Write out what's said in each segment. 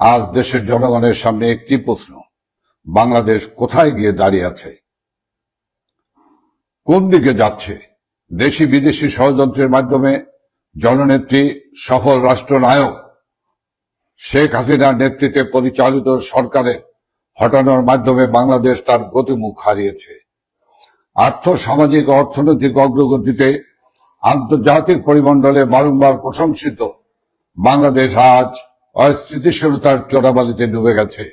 আজ দেশের জনগণের সামনে একটি প্রশ্ন, বাংলাদেশ কোথায় গিয়ে দাঁড়িয়ে আছে? কোন দিকে যাচ্ছে? দেশি বিদেশি ষড়যন্ত্রের মাধ্যমে জননেত্রী, সফল রাষ্ট্রনায়ক শেখ হাসিনার নেতৃত্বে পরিচালিত সরকারের হটানোর মাধ্যমে বাংলাদেশ তার গতিমুখ হারিয়েছে। আর্থ সামাজিক অর্থনৈতিক অগ্রগতিতে আন্তর্জাতিক পরিমণ্ডলে বারংবার প্রশংসিত বাংলাদেশ আজ অস্থিতিশীলতার চোরাবালিতে ডুবে গেছে।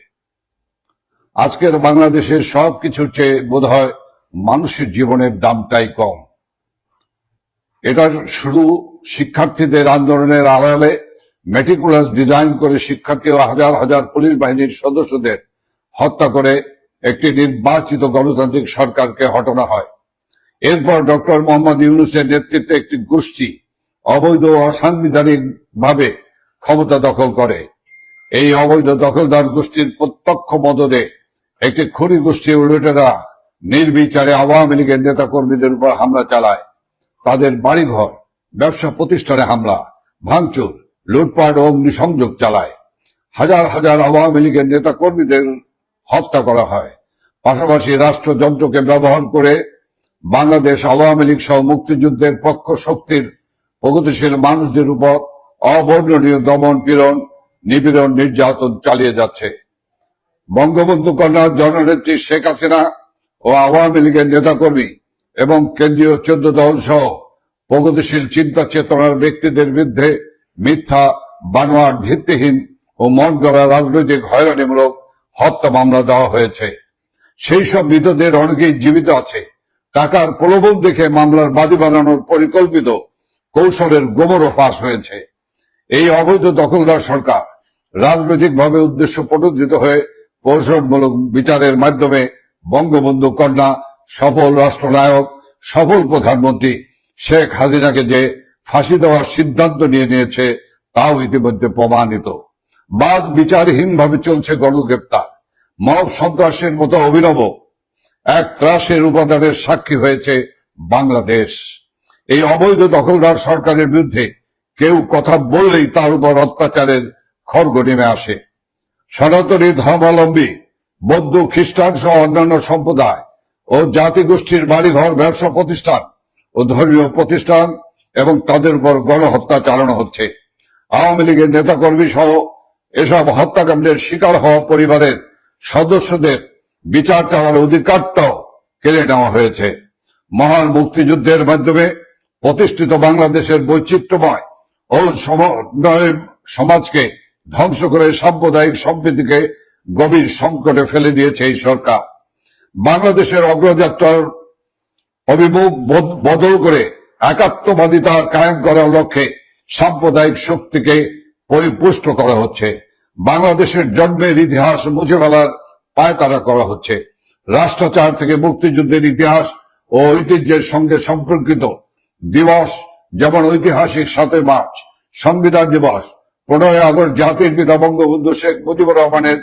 আজকের বাংলাদেশের সবকিছুর চেয়ে বোধ হয় মানুষের জীবনের দামটাই কম। এটা শুরু শিক্ষার্থীদের আন্দোলনের আড়ালে মেটিকুলাস ডিজাইন করে শিক্ষার্থী ও হাজার হাজার পুলিশ বাহিনীর সদস্যদের হত্যা করে একটি নির্বাচিত গণতান্ত্রিক সরকারকে হটানো হয়। এরপর ডক্টর মোহাম্মদ ইউনুসের নেতৃত্বে একটি গোষ্ঠী অবৈধ অসাংবিধানিক ভাবে ক্ষমতা দখল করে। এই অবৈধ দখলদার গোষ্ঠীর প্রত্যক্ষ মদদে একটি খনি গোষ্ঠীর উল্লেটেরা নির্বিচারে আওয়ামী লীগের নেতা কর্মীদের উপর হামলা চালায়। তাদের বাড়িঘর, ব্যবসা প্রতিষ্ঠানে হামলা, ভাঙচুর, লুটপাট ও অগ্নিসংযোগ চালায়। হাজার হাজার আওয়ামী লীগের নেতা কর্মীদের হত্যা করা হয়। পাশাপাশি রাষ্ট্রযন্ত্রকে ব্যবহার করে বাংলাদেশ আওয়ামী লীগ সহ মুক্তিযুদ্ধের পক্ষ শক্তির প্রগতিশীল মানুষদের উপর অবর্ণনীয় দমন পীড়ন, নিপীড়ন, নির্যাতন চালিয়ে যাচ্ছে। বঙ্গবন্ধু কন্যা জননেত্রী শেখ হাসিনা ও আওয়ামী লীগের নেতাকর্মী এবং কেন্দ্রীয় চোদ্দ দল সহ প্রগতিশীল চিন্তা চেতনার ব্যক্তিদের বিরুদ্ধে মিথ্যা, বানোয়াট, ভিত্তিহীন ও মন গড়া রাজনৈতিক হয়রানিমূলক হত্যা মামলা দেওয়া হয়েছে। সেই সব মৃতদের অনেকেই জীবিত আছে। টাকার প্রলোভন দেখে মামলার বাদী বানানোর পরিকল্পিত কৌশলের গোমরও ফাঁস হয়েছে। এই অবৈধ দখলদার সরকার রাজনৈতিকভাবে উদ্দেশ্য প্রণোদিত হয়ে কৌশলমূলক বিচারের মাধ্যমে বঙ্গবন্ধু কন্যা সফল রাষ্ট্রনায়ক, সফল প্রধানমন্ত্রী শেখ হাসিনাকে যে ফাঁসি দেওয়ার সিদ্ধান্ত নিয়ে নিয়েছে, তাও ইতিমধ্যে প্রমাণিত। বাদ বিচারহীনভাবে চলছে গণগ্রেপ্তার। মানব সন্ত্রাসের মতো অভিনব এক ত্রাসের উপাদানের সাক্ষী হয়েছে বাংলাদেশ। এই অবৈধ দখলদার সরকারের বিরুদ্ধে কেউ কথা বললেই তার উপর অত্যাচারের খড়গ নেমে আসে। সনাতনী ধর্মাবলম্বী, বৌদ্ধ, খ্রিস্টান সহ অন্যান্য সম্প্রদায় ও জাতিগোষ্ঠীর বাড়িঘর, ব্যবসা প্রতিষ্ঠান ও ধর্মীয় প্রতিষ্ঠান এবং তাদের উপর গণহত্যা চালানো হচ্ছে। আওয়ামী লীগের নেতাকর্মী সহ এসব হত্যাকাণ্ডের শিকার হওয়া পরিবারের সদস্যদের বিচার চালার অধিকারটাও কেড়ে নেওয়া হয়েছে। মহান মুক্তিযুদ্ধের মাধ্যমে প্রতিষ্ঠিত বাংলাদেশের বৈচিত্র্যময় ও সমাজকে ধ্বংস করে সাম্প্রদায়িক সম্প্রীতিকে গভীর সংকটে ফেলে দিয়েছে এই সরকার। বাংলাদেশের অগ্রযাত্রার অভিমুখ বদ- বদল করে একাত্মবাদিতা কায়েম করার লক্ষ্যে সাম্প্রদায়িক শক্তিকে পরিপুষ্ট করা হচ্ছে। বাংলাদেশের জন্মের ইতিহাস মুছে ফেলার পায়তারা করা হচ্ছে। রাষ্ট্রচার থেকে মুক্তিযুদ্ধের ইতিহাস ও ঐতিহ্যের সঙ্গে সম্পর্কিত দিবস যেমন ঐতিহাসিক সাতই মার্চ, সংবিধান দিবস, পনেরোই আগস্ট জাতির পিতা বঙ্গবন্ধু শেখ মুজিবুর রহমানের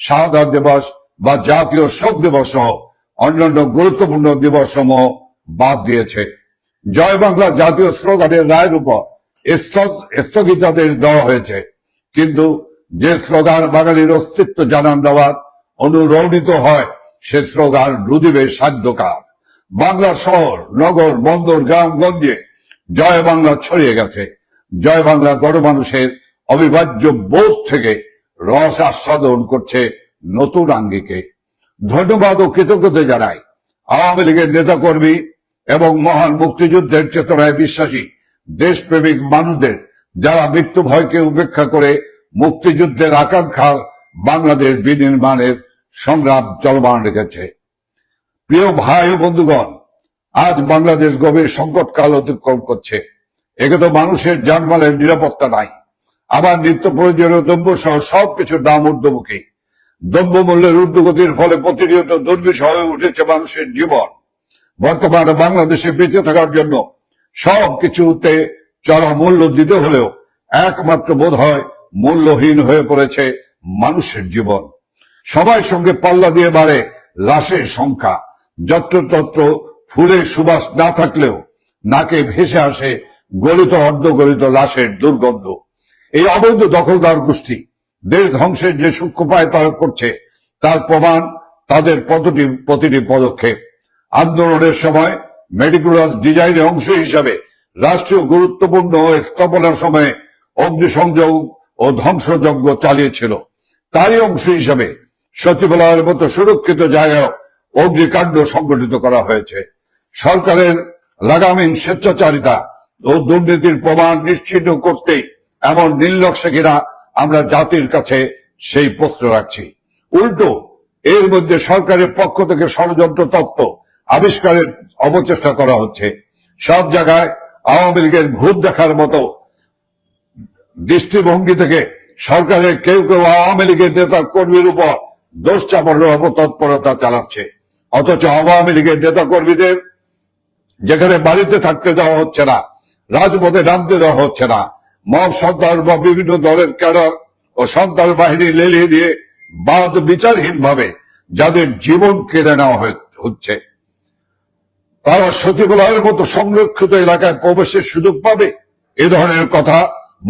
শাহাদাত দিবস বা জাতীয় শোক দিবস সহ অন্যান্য গুরুত্বপূর্ণ দিবস সমূহ বাদ দিয়েছে। জয় বাংলা জাতীয় স্লোগানের রায়ের উপর স্থগিতাদেশ দেওয়া হয়েছে। কিন্তু যে স্লোগান বাঙালির অস্তিত্ব জানান দেওয়ার অনুরণিত হয়, সে স্লোগান রুদিবে সাধ্যকার বাংলা শহর, নগর, বন্দর, গ্রাম, গঞ্জে জয় বাংলা ছড়িয়ে গেছে। জয় বাংলা গণমানুষের অবিভাজ্য বোধ থেকে রস আস্বাদন করছে নতুন আঙ্গিকে। ধন্যবাদ ও কৃতজ্ঞতা জানাই আওয়ামী লীগের নেতাকর্মী এবং মহান মুক্তিযুদ্ধের চেতনায় বিশ্বাসী দেশপ্রেমিক মানুষদের যারা মৃত্যু ভয়কে উপেক্ষা করে মুক্তিযুদ্ধের আকাঙ্ক্ষা বাংলাদেশ বিনির্মাণের সংগ্রাম চলমান রেখেছে। প্রিয় ভাই ও বন্ধুগণ আজ বাংলাদেশ গভীর সংকটকাল অতিক্রম করছে। একে তো মানুষের জানমালের নিরাপত্তা নাই। আবার নিত্য প্রয়োজনীয় দ্রব্য সহ সবকিছুর দাম ঊর্ধ্বমুখী। দ্রব্য মূল্যের ঊর্ধ্বগতির ফলে প্রতিনিয়ত দুর্বিষ হয়ে উঠেছে মানুষের জীবন। বর্তমানে বাংলাদেশে বেঁচে থাকার জন্য সবকিছুতে চড়া মূল্য দিতে হলেও একমাত্র বোধ হয় মূল্যহীন হয়ে পড়েছে মানুষের জীবন। সবার সঙ্গে পাল্লা দিয়ে বাড়ে লাশের সংখ্যা। যত্রতত্র ফুলের সুবাস না থাকলেও নাকে ভেসে আসে গলিত অর্ধগলিত লাশের দুর্গন্ধ। এই অবৈধ দখলদার গোষ্ঠী দেশ ধ্বংসের যে সূক্ষ্মপায় তারা করছে, তার প্রমাণ তাদের প্রতিটি প্রতিটি পদক্ষেপ। আন্দোলনের সময় মেডিকুলাস ডিজাইনের অংশ হিসাবে রাষ্ট্রীয় গুরুত্বপূর্ণ স্থাপনার সময়ে অগ্নিসংযোগ ও ধ্বংসযজ্ঞ চালিয়েছিল। তারই অংশ হিসাবে সচিবালয়ের মতো সুরক্ষিত জায়গায় অগ্নিকাণ্ড সংগঠিত করা হয়েছে। সরকারের লাগামহীন স্বেচ্ছাচারিতা ও দুর্নীতির প্রমাণ নিশ্চিত করতেই এমন নির্লক্ষ্যে কিনা আমরা জাতির কাছে সেই প্রশ্ন রাখছি। উল্টো, এর মধ্যে সরকারের পক্ষ থেকে ষড়যন্ত্র তত্ত্ব আবিষ্কারের অপচেষ্টা করা হচ্ছে। সব জায়গায় আওয়ামী লীগের ভূত দেখার মতো দৃষ্টিভঙ্গি থেকে সরকারের কেউ কেউ আওয়ামী লীগের নেতা কর্মীর উপর দোষ চাপানোর অপতৎপরতা চালাচ্ছে। অথচ আওয়ামী লীগের নেতা কর্মীদের যেখানে বাড়িতে থাকতে দেওয়া হচ্ছে না, রাজপথে নামতে দেওয়া হচ্ছে না মব সন্ত্রাস বা বিভিন্ন দলের ক্যাডার ও সন্ত্রাস বাহিনী লেলিয়ে দিয়ে বাদ বিচারহীন ভাবে যাদের জীবন কেড়ে নেওয়া হচ্ছে। তারা সচিবালয়ের মতো সংরক্ষিত এলাকায় প্রবেশের সুযোগ পাবে, এ ধরনের কথা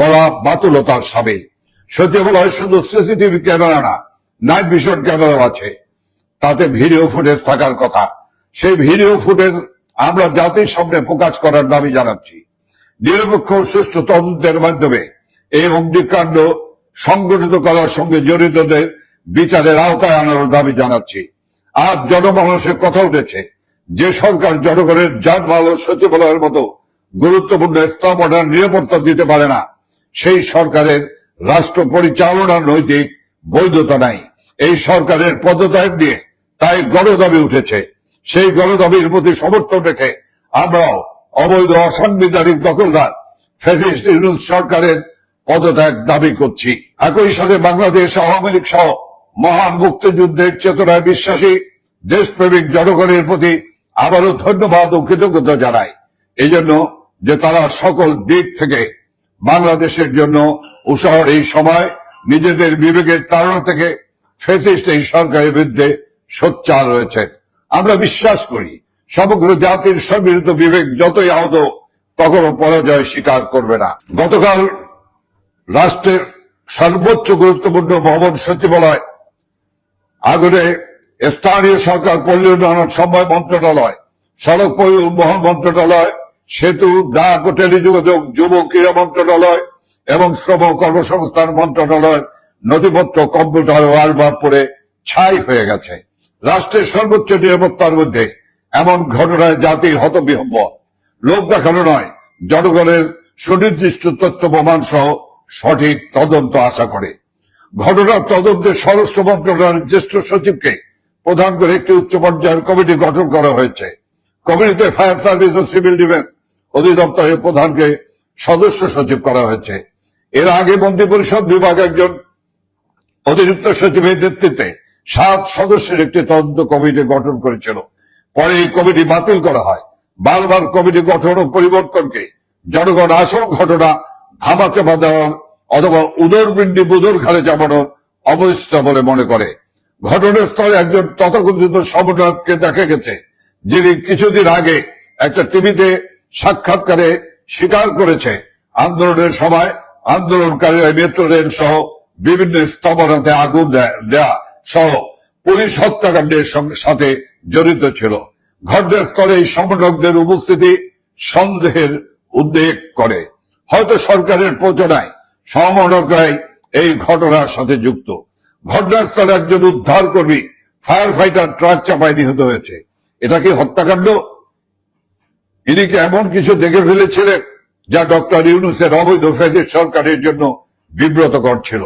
বলা বাতুলতার সামিল। সচিবালয় শুধু সিসিটিভি ক্যামেরা না, নাইট ভিশন ক্যামেরাও আছে। তাতে ভিডিও ফুটেজ থাকার কথা। সেই ভিডিও ফুটেজ আমরা জাতির সামনে প্রকাশ করার দাবি জানাচ্ছি। নিরপেক্ষ সুষ্ঠু তদন্তের মাধ্যমে এই অগ্নিকাণ্ড সংগঠিত করার সঙ্গে জড়িতদের বিচারের আওতায় আনার দাবি জানাচ্ছি। আজ জনমানুষের কথা উঠেছে যে সরকার জনগণের ও সচিবালয়ের মতো গুরুত্বপূর্ণ স্থাপনার নিরাপত্তা দিতে পারে না, সেই সরকারের রাষ্ট্র পরিচালনার নৈতিক বৈধতা নাই। এই সরকারের পদত্যাগ দিয়ে তাই গণদাবি উঠেছে। সেই গণদাবির প্রতি সমর্থন রেখে আমরাও অবৈধ, অসাংবিধানিক দখলদার ফ্যাসিস্ট ইউনুস সরকারের পদত্যাগ দাবি করছি। একই সাথে বাংলাদেশ, আওয়ামী লীগ সহ মহান মুক্তিযুদ্ধের চেতনায় বিশ্বাসী দেশপ্রেমিক জনগণের প্রতি আবারও ধন্যবাদ ও কৃতজ্ঞতা জানাই। এই জন্য যে তারা সকল দিক থেকে বাংলাদেশের জন্য উৎসাহের এই সময় নিজেদের বিবেকের তাড়না থেকে ফেসিস্ট এই সরকারের বিরুদ্ধে সোচ্চার রয়েছে আমরা বিশ্বাস করি, সমগ্র জাতির সম্মিলিত বিবেক যতই আহত, কখনো পরাজয় স্বীকার করবে না। গতকাল রাষ্ট্রের সর্বোচ্চ গুরুত্বপূর্ণ ভবন সচিবালয়, আগুনে স্থানীয় সরকার পল্লী সময় মন্ত্রণালয়, সড়ক পরিবহন মন্ত্রণালয়, সেতু, ডাক ও টেলিযোগাযোগ, যুব ক্রীড়া মন্ত্রণালয় এবং শ্রম কর্মসংস্থান মন্ত্রণালয় নথিপত্র কম্পিউটার ও পড়ে ছাই হয়ে গেছে। রাষ্ট্রের সর্বোচ্চ নিরাপত্তার মধ্যে এমন ঘটনায় জাতি হতবিহম্বর লোক দেখানো নয়, জনগণের সুনির্দিষ্ট তথ্য প্রমাণ সহ সঠিক তদন্ত আশা করে। ঘটনার তদন্তে স্বরাষ্ট্র মন্ত্রণালয়ের জ্যেষ্ঠ সচিবকে প্রধান করে একটি উচ্চ পর্যায়ের কমিটি গঠন করা হয়েছে। কমিটিতে ফায়ার সার্ভিস ও সিভিল ডিফেন্স অধিদপ্তরের প্রধানকে সদস্য সচিব করা হয়েছে। এর আগে মন্ত্রিপরিষদ বিভাগ একজন অতিরিক্ত সচিবের নেতৃত্বে সাত সদস্যের একটি তদন্ত কমিটি গঠন করেছিল। পরে এই কমিটি বাতিল করা হয়। বারবার কমিটি গঠন ও পরিবর্তনকে জনগণ আসল ঘটনা ধামাচাপা দেওয়ার অথবা উদরপিণ্ডি বুদর খালে চাপানোর অবস্থা বলে মনে করে। ঘটনাস্থলে একজন তথাকথিত সমন্বয়ককে দেখা গেছে, যিনি কিছুদিন আগে একটা টিভিতে সাক্ষাৎকারে স্বীকার করেছে, আন্দোলনের সময় আন্দোলনকারীরা মেট্রো রেল সহ বিভিন্ন স্থাপনাতে আগুন দেয়া সহ পুলিশ হত্যাকাণ্ডের সাথে জড়িত ছিল। ঘটনাস্থলে এই সমন্বয়কদের উপস্থিতি সন্দেহের উদ্বেগ করে। হয়তো সরকারের প্রচনায় সমন্বয়করাই এই ঘটনার সাথে যুক্ত। ঘটনাস্থলে একজন উদ্ধার কর্মী ফায়ার ফাইটার ট্রাক চাপায় নিহত হয়েছে। এটা কি হত্যাকাণ্ড? ইনি কি এমন কিছু দেখে ফেলেছিলেন যা ডক্টর ইউনুসের অবৈধ ফেসিস সরকারের জন্য বিব্রতকর ছিল?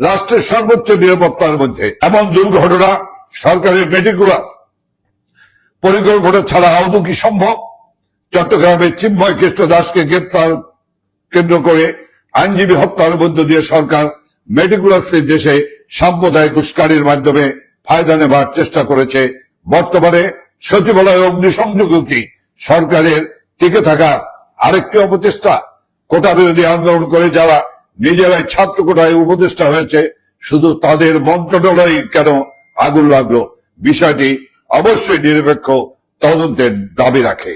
রাষ্ট্রের সর্বোচ্চ নিরাপত্তার মধ্যে। এমন দুর্ঘটনা সরকারের মেটিকুলাস পরিকল্পনা ছাড়া আদৌ কি সম্ভব? চট্টগ্রামের চিন্ময় কৃষ্ণ দাসকে গ্রেপ্তার কেন্দ্র করে আইনজীবী হত্যার মধ্য দিয়ে সরকার মেটিকুলাসলি দেশে সাম্প্রদায়িক উস্কানির মাধ্যমে ফায়দা নেবার চেষ্টা করেছে। বর্তমানে সচিবালয় অগ্নিসংযোগ কি সরকারের টিকে থাকা আরেকটি অপচেষ্টা। কোটা বিরোধী আন্দোলন করে যারা নিজেরাই ছাত্র কোটায় উপদেষ্টা হয়েছে। শুধু তাদের মন্ত্রণালয় কেন আগুন লাগল? বিষয়টি অবশ্যই নিরপেক্ষ তদন্তের দাবি রাখে।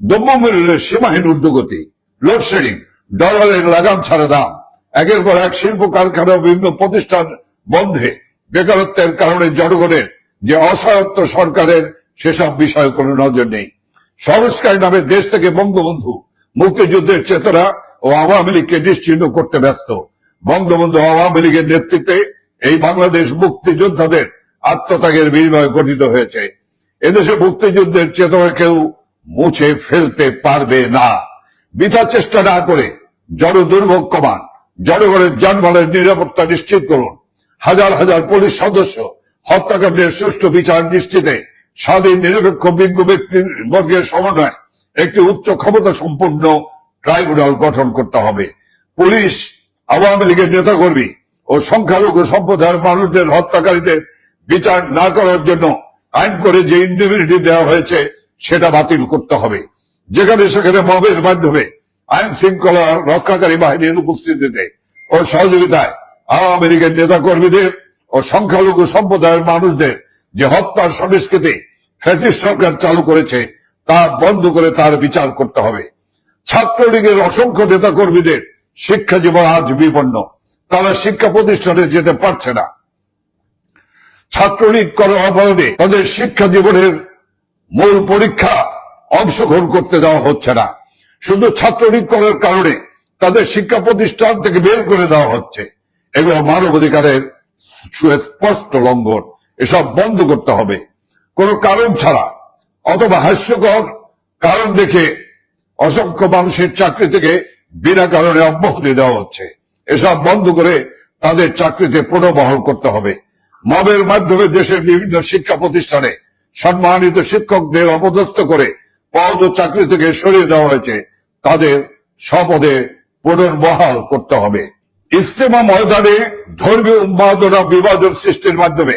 দ্রব্যমূল্যের সীমাহীন ঊর্ধ্বগতি লোডশেডিং ডলারের লাগাম ছাড়া দাম, একের পর এক শিল্প কারখানা বিভিন্ন প্রতিষ্ঠান বন্ধে বেকারত্বের কারণে জনগণের যে অসহায়ত্ব সরকারের সেসব বিষয়ে কোনো নজর নেই। সংস্কার নামে দেশ থেকে বঙ্গবন্ধু মুক্তিযুদ্ধের চেতনা ও আওয়ামী লীগকে নিশ্চিহ্ন করতে ব্যস্ত। বঙ্গবন্ধু আওয়ামী লীগের নেতৃত্বে এই বাংলাদেশ মুক্তিযোদ্ধাদের আত্মত্যাগের বিনিময়ে গঠিত হয়েছে। এদেশে মুক্তিযুদ্ধের চেতনা কেউ মুছে ফেলতে পারবে না। বৃথা চেষ্টা না করে জন দুর্ভোগ কমান, জনগণের যানবাহনের নিরাপত্তা নিশ্চিত করুন। হাজার হাজার পুলিশ সদস্য হত্যাকাণ্ডের সুষ্ঠু বিচার নিশ্চিতে স্বাধীন নিরপেক্ষ বিজ্ঞ ব্যক্তি বর্গের সমন্বয়ে একটি উচ্চ ক্ষমতা সম্পন্ন ট্রাইব্যুনাল গঠন করতে হবে। পুলিশ, আওয়ামী লীগের নেতাকর্মী ও সংখ্যালঘু সম্প্রদায়ের মানুষদের হত্যাকারীদের বিচার না করার জন্য আইন করে যে ইন্ডিভিনিটি দেওয়া হয়েছে, সেটা বাতিল করতে হবে। যেখানে সেখানে মবের মাধ্যমে আইন শৃঙ্খলা রক্ষাকারী বাহিনীর উপস্থিতিতে ও সহযোগিতায় আওয়ামী লীগের নেতা কর্মীদের ও সংখ্যালঘু সম্প্রদায়ের মানুষদের যে হত্যার সংস্কৃতি ফ্যাসিস্ট সরকার চালু করেছে তা বন্ধ করে তার বিচার করতে হবে। ছাত্রলীগের অসংখ্য নেতা কর্মীদের শিক্ষা জীবন আজ বিপন্ন। তারা শিক্ষা প্রতিষ্ঠানে যেতে পারছে না। ছাত্রলীগ করার অপরাধে তাদের শিক্ষা জীবনের মূল পরীক্ষা অংশগ্রহণ করতে দেওয়া হচ্ছে না। শুধু ছাত্রলীগ করার কারণে তাদের শিক্ষা প্রতিষ্ঠান থেকে বের করে দেওয়া হচ্ছে। এগুলো মানবাধিকারের সুস্পষ্ট লঙ্ঘন। এসব বন্ধ করতে হবে। কোনো কারণ ছাড়া অথবা হাস্যকর কারণ দেখে অসংখ্য মানুষের চাকরি থেকে বিনা কারণে অব্যাহতি দেওয়া হচ্ছে। এসব বন্ধ করে তাদের চাকরিতে পুনর্বহাল করতে হবে। মবের মাধ্যমে দেশের বিভিন্ন শিক্ষা প্রতিষ্ঠানে সম্মানিত শিক্ষকদের অপদস্থ করে পদ ও চাকরি থেকে সরিয়ে দেওয়া হয়েছে। তাদের স্বপদে পুনর্বহাল করতে হবে। ইস্তেমা ময়দানে ধর্মীয় উন্মাদনা বিভাজন সৃষ্টির মাধ্যমে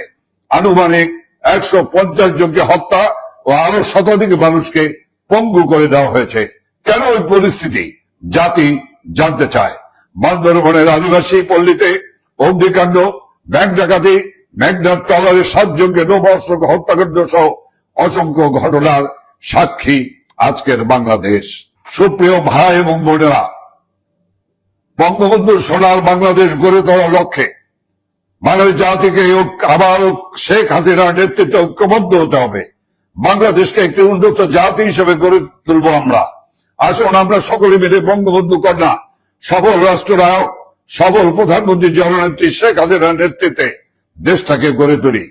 আনুমানিক একশো পঞ্চাশ জনকে হত্যা ও আরও শতাধিক মানুষকে পঙ্গু করে দেওয়া হয়েছে। কেন ওই পরিস্থিতি? জাতি জানতে চায়। বান্দরবনের আদিবাসী পল্লীতে অগ্নিকাণ্ড ব্যাংক ডাকাতি মেঘনাথ টলারের সাতজনকে নবর্ষক হত্যাকাণ্ড সহ অসংখ্য ঘটনার সাক্ষী আজকের বাংলাদেশ। সুপ্রিয় ভাই এবং বোনেরা, বঙ্গবন্ধুর সোনার বাংলাদেশ গড়ে তোলার লক্ষ্যে বাঙালি জাতিকে আবার শেখ হাসিনার নেতৃত্বে ঐক্যবদ্ধ হতে হবে। বাংলাদেশকে একটি উন্নত জাতি হিসেবে গড়ে তুলব আমরা। আসুন, আমরা সকলে মিলে বঙ্গবন্ধু কন্যা সফল রাষ্ট্রনায়ক সফল প্রধানমন্ত্রী জননেত্রী শেখ হাসিনার নেতৃত্বে দেশটাকে গড়ে তুলি।